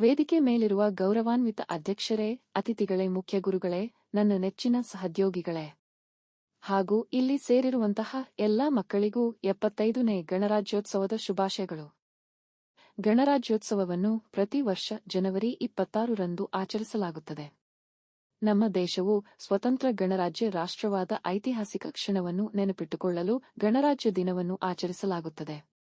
ವೇದಿಕೆ ಮೇಲಿರುವ ಗೌರವಾನ್ವಿತ ಅಧ್ಯಕ್ಷರೇ, ಅತಿಥಿಗಳೇ, ಮುಖ್ಯ ಗುರುಗಳೇ, ನನ್ನ ನೆಚ್ಚಿನ ಸಹದ್ಯೋಗಿಗಳೇ. ಹಾಗೂ ಇಲ್ಲಿ ಸೇರಿರುವಂತಹ ಎಲ್ಲಾ ಮಕ್ಕಳಿಗೂ ಎಪ್ಪತ್ತೈದನೇ ಗಣರಾಜ್ಯೋತ್ಸವದ ಶುಭಾಶಯಗಳು. ಗಣರಾಜ್ಯೋತ್ಸವವನ್ನು ಪ್ರತಿ ವರ್ಷ ಜನವರಿ ಇಪ್ಪತ್ತಾರರಂದು ಆಚರಿಸಲಾಗುತ್ತದೆ. ನಮ್ಮ ದೇಶವು ಸ್ವತಂತ್ರ ಗಣರಾಜ್ಯ ರಾಷ್ಟ್ರವಾದ ಐತಿಹಾಸಿಕ ಕ್ಷಣವನ್ನು ನೆನಪಿಟ್ಟುಕೊಳ್ಳಲು ಗಣರಾಜ್ಯ ದಿನವನ್ನು ಆಚರಿಸಲಾಗುತ್ತದೆ.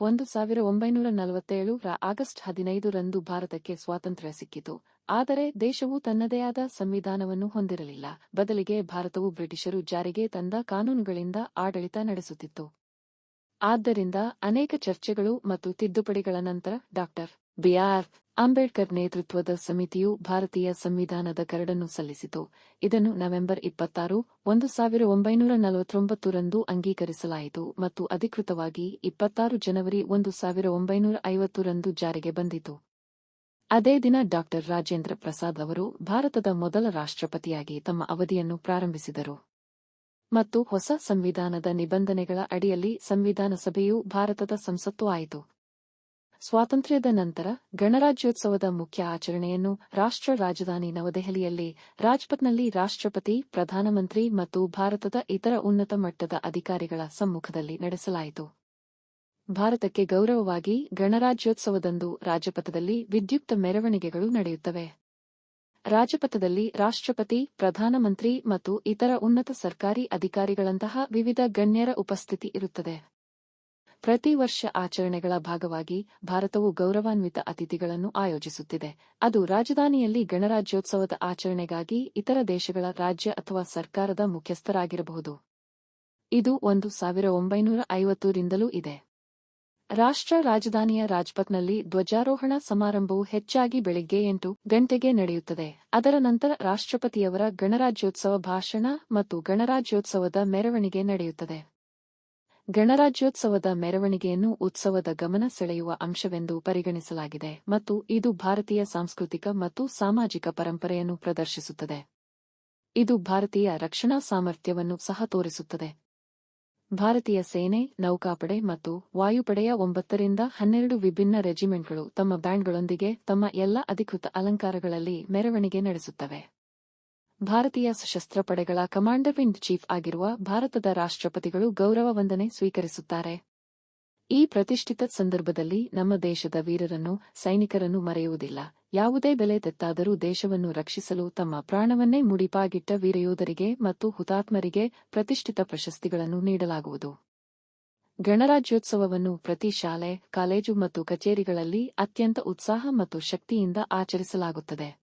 ಒಂದು ಸಾವಿರ ಒಂಬೈನೂರ ನಲವತ್ತೇಳು ರ ಆಗಸ್ಟ್ ಹದಿನೈದು ರಂದು ಭಾರತಕ್ಕೆ ಸ್ವಾತಂತ್ರ್ಯ ಸಿಕ್ಕಿತು. ಆದರೆ ದೇಶವು ತನ್ನದೇ ಆದ ಸಂವಿಧಾನವನ್ನು ಹೊಂದಿರಲಿಲ್ಲ. ಬದಲಿಗೆ ಭಾರತವು ಬ್ರಿಟಿಷರು ಜಾರಿಗೆ ತಂದ ಕಾನೂನುಗಳಿಂದ ಆಡಳಿತ ನಡೆಸುತ್ತಿತ್ತು. ಆದ್ದರಿಂದ ಅನೇಕ ಚರ್ಚೆಗಳು ಮತ್ತು ತಿದ್ದುಪಡಿಗಳ ನಂತರ ಡಾಕ್ಟರ್ ಬಿಆರ್ ಅಂಬೇಡ್ಕರ್ ನೇತೃತ್ವದ ಸಮಿತಿಯು ಭಾರತೀಯ ಸಂವಿಧಾನದ ಕರಡನ್ನು ಸಲ್ಲಿಸಿತು. ಇದನ್ನು ನವೆಂಬರ್ ಇಪ್ಪತ್ತಾರು, ಒಂದು ಸಾವಿರ ಒಂಬೈನೂರ ನಲವತ್ತೊಂಬತ್ತರಂದು ಅಂಗೀಕರಿಸಲಾಯಿತು ಮತ್ತು ಅಧಿಕೃತವಾಗಿ ಇಪ್ಪತ್ತಾರು ಜನವರಿ ಒಂದು ಸಾವಿರ ಒಂಬೈನೂರ ಐವತ್ತು ರಂದು ಜಾರಿಗೆ ಬಂದಿತು. ಅದೇ ದಿನ ಡಾಕ್ಟರ್ ರಾಜೇಂದ್ರ ಪ್ರಸಾದ್ ಅವರು ಭಾರತದ ಮೊದಲ ರಾಷ್ಟ್ರಪತಿಯಾಗಿ ತಮ್ಮ ಅವಧಿಯನ್ನು ಪ್ರಾರಂಭಿಸಿದರು. ಮತ್ತು ಹೊಸ ಸಂವಿಧಾನದ ನಿಬಂಧನೆಗಳ ಅಡಿಯಲ್ಲಿ ಸಂವಿಧಾನ ಸಭೆಯು ಭಾರತದ ಸಂಸತ್ತು ಆಯಿತು. ಸ್ವಾತಂತ್ರ್ಯದ ನಂತರ ಗಣರಾಜ್ಯೋತ್ಸವದ ಮುಖ್ಯ ಆಚರಣೆಯನ್ನು ರಾಷ್ಟ್ರ ರಾಜಧಾನಿ ನವದೆಹಲಿಯಲ್ಲಿ ರಾಜ್ಪಥ್ನಲ್ಲಿ ರಾಷ್ಟ್ರಪತಿ, ಪ್ರಧಾನಮಂತ್ರಿ ಮತ್ತು ಭಾರತದ ಇತರ ಉನ್ನತ ಮಟ್ಟದ ಅಧಿಕಾರಿಗಳ ಸಮ್ಮುಖದಲ್ಲಿ ನಡೆಸಲಾಯಿತು. ಭಾರತಕ್ಕೆ ಗೌರವವಾಗಿ ಗಣರಾಜ್ಯೋತ್ಸವದಂದು ರಾಜಪಥದಲ್ಲಿ ವಿದ್ಯುಕ್ತ ಮೆರವಣಿಗೆಗಳು ನಡೆಯುತ್ತವೆ. ರಾಜಪಥದಲ್ಲಿ ರಾಷ್ಟ್ರಪತಿ, ಪ್ರಧಾನಮಂತ್ರಿ ಮತ್ತು ಇತರ ಉನ್ನತ ಸರ್ಕಾರಿ ಅಧಿಕಾರಿಗಳಂತಹ ವಿವಿಧ ಗಣ್ಯರ ಉಪಸ್ಥಿತಿ ಇರುತ್ತದೆ. ಪ್ರತಿ ವರ್ಷ ಆಚರಣೆಗಳ ಭಾಗವಾಗಿ ಭಾರತವು ಗೌರವಾನ್ವಿತ ಅತಿಥಿಗಳನ್ನು ಆಯೋಜಿಸುತ್ತಿದೆ. ಅದು ರಾಜಧಾನಿಯಲ್ಲಿ ಗಣರಾಜ್ಯೋತ್ಸವದ ಆಚರಣೆಗಾಗಿ ಇತರ ದೇಶಗಳ ರಾಜ್ಯ ಅಥವಾ ಸರ್ಕಾರದ ಮುಖ್ಯಸ್ಥರಾಗಿರಬಹುದು. ಇದು ಒಂದು ಸಾವಿರ ಒಂಬೈನೂರ ಐವತ್ತರಿಂದಲೂ ಇದೆ. ರಾಷ್ಟ್ರ ರಾಜಧಾನಿಯ ರಾಜ್ಪಥ್ನಲ್ಲಿ ಧ್ವಜಾರೋಹಣ ಸಮಾರಂಭವು ಹೆಚ್ಚಾಗಿ ಬೆಳಿಗ್ಗೆ ಎಂಟು ಗಂಟೆಗೆ ನಡೆಯುತ್ತದೆ. ಅದರ ನಂತರ ರಾಷ್ಟ್ರಪತಿಯವರ ಗಣರಾಜ್ಯೋತ್ಸವ ಭಾಷಣ ಮತ್ತು ಗಣರಾಜ್ಯೋತ್ಸವದ ಮೆರವಣಿಗೆ ನಡೆಯುತ್ತದೆ. ಗಣರಾಜ್ಯೋತ್ಸವದ ಮೆರವಣಿಗೆಯನ್ನು ಉತ್ಸವದ ಗಮನ ಸೆಳೆಯುವ ಅಂಶವೆಂದು ಪರಿಗಣಿಸಲಾಗಿದೆ ಮತ್ತು ಇದು ಭಾರತೀಯ ಸಾಂಸ್ಕೃತಿಕ ಮತ್ತು ಸಾಮಾಜಿಕ ಪರಂಪರೆಯನ್ನು ಪ್ರದರ್ಶಿಸುತ್ತದೆ. ಇದು ಭಾರತೀಯ ರಕ್ಷಣಾ ಸಾಮರ್ಥ್ಯವನ್ನು ಸಹ ತೋರಿಸುತ್ತದೆ. ಭಾರತೀಯ ಸೇನೆ, ನೌಕಾಪಡೆ ಮತ್ತು ವಾಯುಪಡೆಯ ಒಂಬತ್ತರಿಂದ ಹನ್ನೆರಡು ವಿಭಿನ್ನ ರೆಜಿಮೆಂಟ್ಗಳು ತಮ್ಮ ಬ್ಯಾಂಡ್ಗಳೊಂದಿಗೆ ತಮ್ಮ ಎಲ್ಲ ಅಧಿಕೃತ ಅಲಂಕಾರಗಳಲ್ಲಿ ಮೆರವಣಿಗೆ ನಡೆಸುತ್ತವೆ. ಭಾರತೀಯ ಸಶಸ್ತ್ರ ಪಡೆಗಳ ಕಮಾಂಡರ್ ಇನ್ ಚೀಫ್ ಆಗಿರುವ ಭಾರತದ ರಾಷ್ಟ್ರಪತಿಗಳು ಗೌರವ ವಂದನೆ ಸ್ವೀಕರಿಸುತ್ತಾರೆ. ಈ ಪ್ರತಿಷ್ಠಿತ ಸಂದರ್ಭದಲ್ಲಿ ನಮ್ಮ ದೇಶದ ವೀರರನ್ನು, ಸೈನಿಕರನ್ನು ಮರೆಯುವುದಿಲ್ಲ. ಯಾವುದೇ ಬೆಲೆ ತೆತ್ತಾದರೂ ದೇಶವನ್ನು ರಕ್ಷಿಸಲು ತಮ್ಮ ಪ್ರಾಣವನ್ನೇ ಮುಡಿಪಾಗಿಟ್ಟ ವೀರಯೋಧರಿಗೆ ಮತ್ತು ಹುತಾತ್ಮರಿಗೆ ಪ್ರತಿಷ್ಠಿತ ಪ್ರಶಸ್ತಿಗಳನ್ನು ನೀಡಲಾಗುವುದು. ಗಣರಾಜ್ಯೋತ್ಸವವನ್ನು ಪ್ರತಿ ಶಾಲೆ, ಕಾಲೇಜು ಮತ್ತು ಕಚೇರಿಗಳಲ್ಲಿ ಅತ್ಯಂತ ಉತ್ಸಾಹ ಮತ್ತು ಶಕ್ತಿಯಿಂದ ಆಚರಿಸಲಾಗುತ್ತದೆ.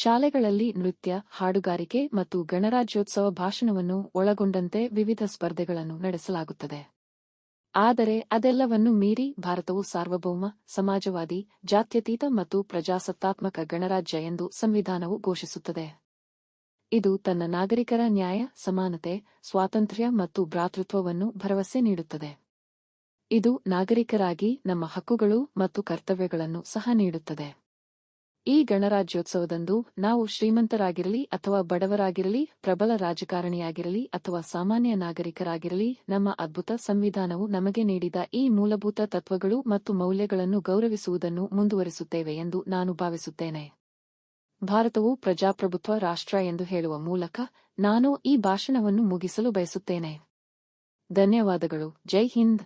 ಶಾಲೆಗಳಲ್ಲಿ ನೃತ್ಯ, ಹಾಡುಗಾರಿಕೆ ಮತ್ತು ಗಣರಾಜ್ಯೋತ್ಸವ ಭಾಷಣವನ್ನು ಒಳಗೊಂಡಂತೆ ವಿವಿಧ ಸ್ಪರ್ಧೆಗಳನ್ನು ನಡೆಸಲಾಗುತ್ತದೆ. ಆದರೆ ಅದೆಲ್ಲವನ್ನು ಮೀರಿ ಭಾರತವು ಸಾರ್ವಭೌಮ, ಸಮಾಜವಾದಿ, ಜಾತ್ಯತೀತ ಮತ್ತು ಪ್ರಜಾಸತ್ತಾತ್ಮಕ ಗಣರಾಜ್ಯ ಎಂದು ಸಂವಿಧಾನವು ಘೋಷಿಸುತ್ತದೆ. ಇದು ತನ್ನ ನಾಗರಿಕರ ನ್ಯಾಯ, ಸಮಾನತೆ, ಸ್ವಾತಂತ್ರ್ಯ ಮತ್ತು ಭ್ರಾತೃತ್ವವನ್ನು ಭರವಸೆ ನೀಡುತ್ತದೆ. ಇದು ನಾಗರಿಕರಾಗಿ ನಮ್ಮ ಹಕ್ಕುಗಳು ಮತ್ತು ಕರ್ತವ್ಯಗಳನ್ನು ಸಹ ನೀಡುತ್ತದೆ. ಈ ಗಣರಾಜ್ಯೋತ್ಸವದಂದು ನಾವು ಶ್ರೀಮಂತರಾಗಿರಲಿ ಅಥವಾ ಬಡವರಾಗಿರಲಿ, ಪ್ರಬಲ ರಾಜಕಾರಣಿಯಾಗಿರಲಿ ಅಥವಾ ಸಾಮಾನ್ಯ ನಾಗರಿಕರಾಗಿರಲಿ, ನಮ್ಮ ಅದ್ಭುತ ಸಂವಿಧಾನವು ನಮಗೆ ನೀಡಿದ ಈ ಮೂಲಭೂತ ತತ್ವಗಳು ಮತ್ತು ಮೌಲ್ಯಗಳನ್ನು ಗೌರವಿಸುವುದನ್ನು ಮುಂದುವರಿಸುತ್ತೇವೆ ಎಂದು ನಾನು ಭಾವಿಸುತ್ತೇನೆ. ಭಾರತವು ಪ್ರಜಾಪ್ರಭುತ್ವ ರಾಷ್ಟ್ರ ಎಂದು ಹೇಳುವ ಮೂಲಕ ನಾನು ಈ ಭಾಷಣವನ್ನು ಮುಗಿಸಲು ಬಯಸುತ್ತೇನೆ. ಧನ್ಯವಾದಗಳು. ಜೈ ಹಿಂದ್.